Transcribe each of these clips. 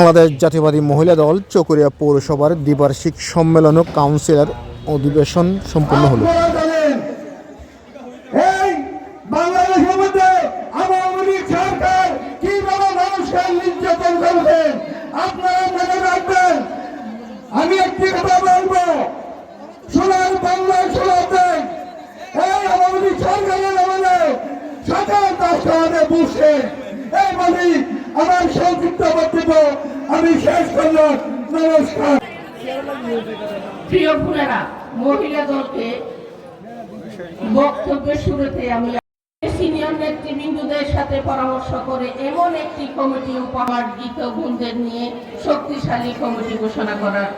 বাংলাদেশ জাতীয়বাদী মহিলা দল চকরিয়া পৌরসভার দ্বিবার্ষিক সম্মেলন ও কাউন্সিলর অধিবেশন সম্পন্ন হলো। সংক্ষিপ্ত আমি শেষ করলাম নমস্কার। মহিলা দলকে বক্তব্যের শুরুতে আমি সিনিয়র নেতৃবৃন্দদের সাথে পরামর্শ করে এমন একটি কমিটি উপহার গীত গুণদের নিয়ে শক্তিশালী কমিটি ঘোষণা করার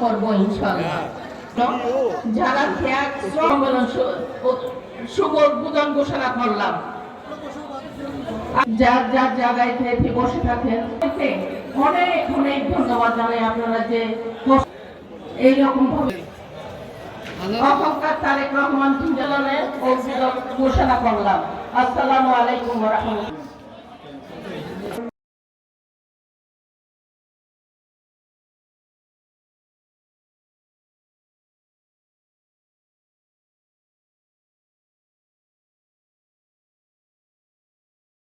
করব ইনশাআল্লাহ। যারা ত্যাগ সম্মেলন শুভ উদ্বোধন ঘোষণা করলাম যার যার জায়গায় থেকে বসে থাকেন অনেক অনেক ধন্যবাদ জানাই আপনারা যে এইরকম ভাবে অহংকার তারেক রহমান ঘোষণা করলাম। আসসালামু আলাইকুম রহমতুল্লাহ।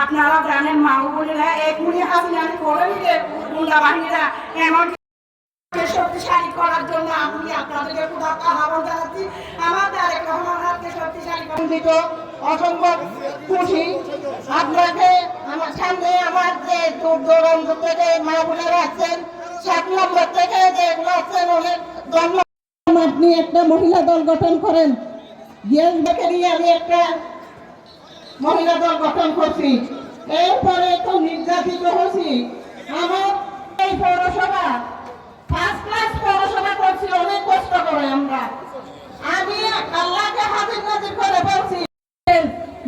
আপনারা জানেন মা ও বোনেরা এক মুনি হাসিনানি করে নিলে গুন্ডা বাহিনীরা এমন শক্তিশালী করার জন্য আমি আপনাদেরকে খুব আহ্বান জানাচ্ছি। আমার তারেক রহমান শক্তিশালী করে দিত অসম্ভব খুশি। আপনাকে আমার সামনে আমার যে দূর দূরান্ত থেকে মা বোনেরা আছেন সাত নম্বর থেকে যেগুলো আছেন অনেক ধন্যবাদ। আপনি একটা মহিলা দল গঠন করেন। গ্যাস দেখে নিয়ে আমি একটা মহিলা দল গঠন করছি। এরপরে তো নির্যাতিত হয়েছি। আমার এই পৌরসভা ফার্স্ট ক্লাস পৌরসভা করছি, অনেক কষ্ট করে আমরা। আমি আল্লাহকে হাজির নাজির করে বলছি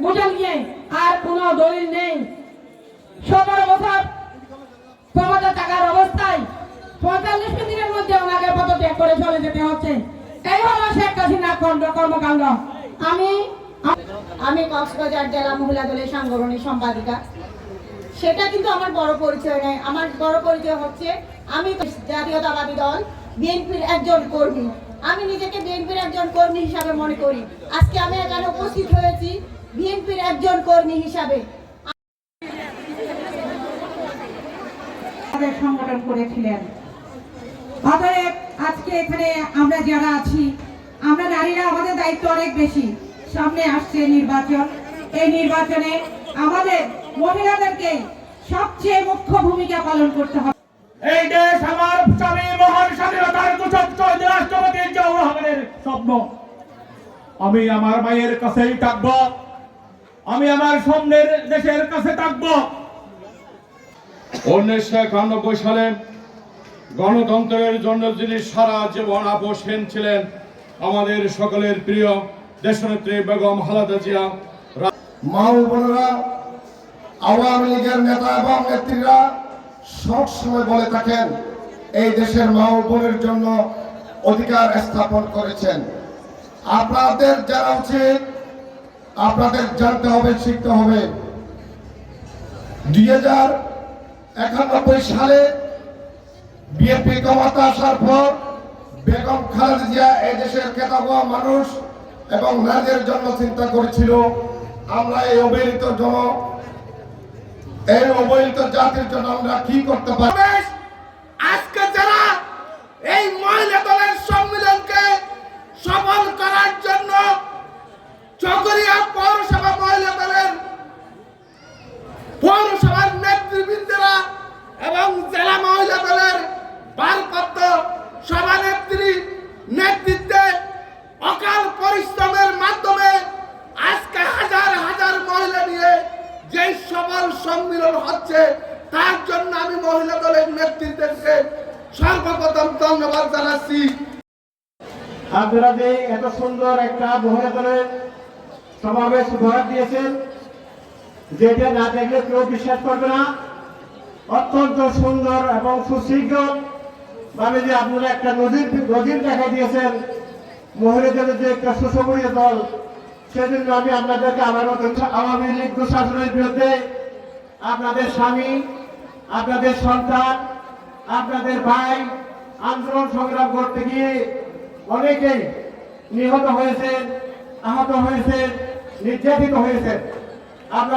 বুঝে নিয়ে আর কোনো দলিল নেই। সতেরো বছর ক্ষমতা থাকার অবস্থায় পঁয়তাল্লিশ দিনের মধ্যে ওনাকে পদত্যাগ করে চলে যেতে হচ্ছে। এই হলো শেখ কর্ম- কর্মকাণ্ড। আমি আমি কক্সবাজার জেলা মহিলা দলের সাংগঠনিক সম্পাদিকা। সেটা কিন্তু আমার বড় পরিচয় নয় আমার বড় পরিচয় হচ্ছে আমি জাতীয়তাবাদী দল, বিএনপির একজন কর্মী। আমি নিজেকে বিএনপির একজন কর্মী হিসাবে মনে করি। আজকে আমি এখানে উপস্থিত হয়েছি বিএনপির একজন কর্মী হিসাবে। সংগঠন করেছিলেন। অতএব আজকে এখানে আমরা যারা আছি, আমরা নারীরা আমাদের দায়িত্ব অনেক বেশি। সামনে আসছে নির্বাচন। এই নির্বাচনে আমাদের মহিলাদেরকে সবচেয়ে মুখ্য ভূমিকা পালন করতে হবে। এই দেশ আমার স্বামী মহান স্বাধীনতার কুচক শহীদ রাষ্ট্রপতি জিয়াউর রহমানের স্বপ্ন। আমি আমার মায়ের কাছেই থাকব। আমি আমার সামনের দেশের কাছে থাকব। উনিশশো একানব্বই সালে গণতন্ত্রের জন্য যিনি সারা জীবন আপোষহীন ছিলেন আমাদের সকলের প্রিয় দেশনেত্রী বেগম খালেদা জিয়া মা বোনেরা, আওয়ামী লীগের নেতা এবং নেত্রীরা সবসময় বলে থাকেন, এই দেশের মা বোনের জন্য অধিকার স্থাপন করেছেন। আপনাদের যারা উচিত, আপনাদের জানতে হবে, শিখতে হবে। দুই হাজার একানব্বই সালে বিএনপি ক্ষমতা আসার পর বেগম খালেদা জিয়া এই দেশের কেতাবা মানুষ এবং নারীদের জন্য চিন্তা করেছিল, আমরা এই অবহেলিত জন, এই অবহেলিত জাতির জন্য আমরা কি করতে পারি? আজকে যারা এই মহিলা দলের সম্মেলনকে সফল করার জন্য চকরিয়া পৌরসভা মহিলা দলের পৌরসভার নেতৃবৃন্দরা এবং জেলা মহিলা দলের ভারপ্রাপ্ত সভানেত্রী নেতৃত্বে অকাল পরিশ্রমের মাধ্যমে আজকে হাজার হাজার মহিলা নিয়ে যে সফল সম্মিলন হচ্ছে তার জন্য আমি মহিলা দলের নেতৃত্বকে সর্বপ্রথম ধন্যবাদ জানাচ্ছি। আপনারা যে এত সুন্দর একটা মহিলাদের সমাবেশ উপহার দিয়েছেন, যেটা না দেখলে কেউ বিশ্বাস করবে না। অত্যন্ত সুন্দর এবং সুশৃঙ্খল ভাবে যে আপনারা একটা নদীর নদীর দেখা দিয়েছেন মহিলাদের যে একটা সুসংগঠিত দল, সেজন্য আমি আপনাদেরকে আমার মতন আওয়ামী লীগ দুঃশাসনের বিরুদ্ধে আপনাদের স্বামী, আপনাদের সন্তান, আপনাদের ভাই আন্দোলন সংগ্রাম করতে গিয়ে অনেকেই নিহত হয়েছেন, আহত হয়েছে নির্যাতিত হয়েছেন। আপনার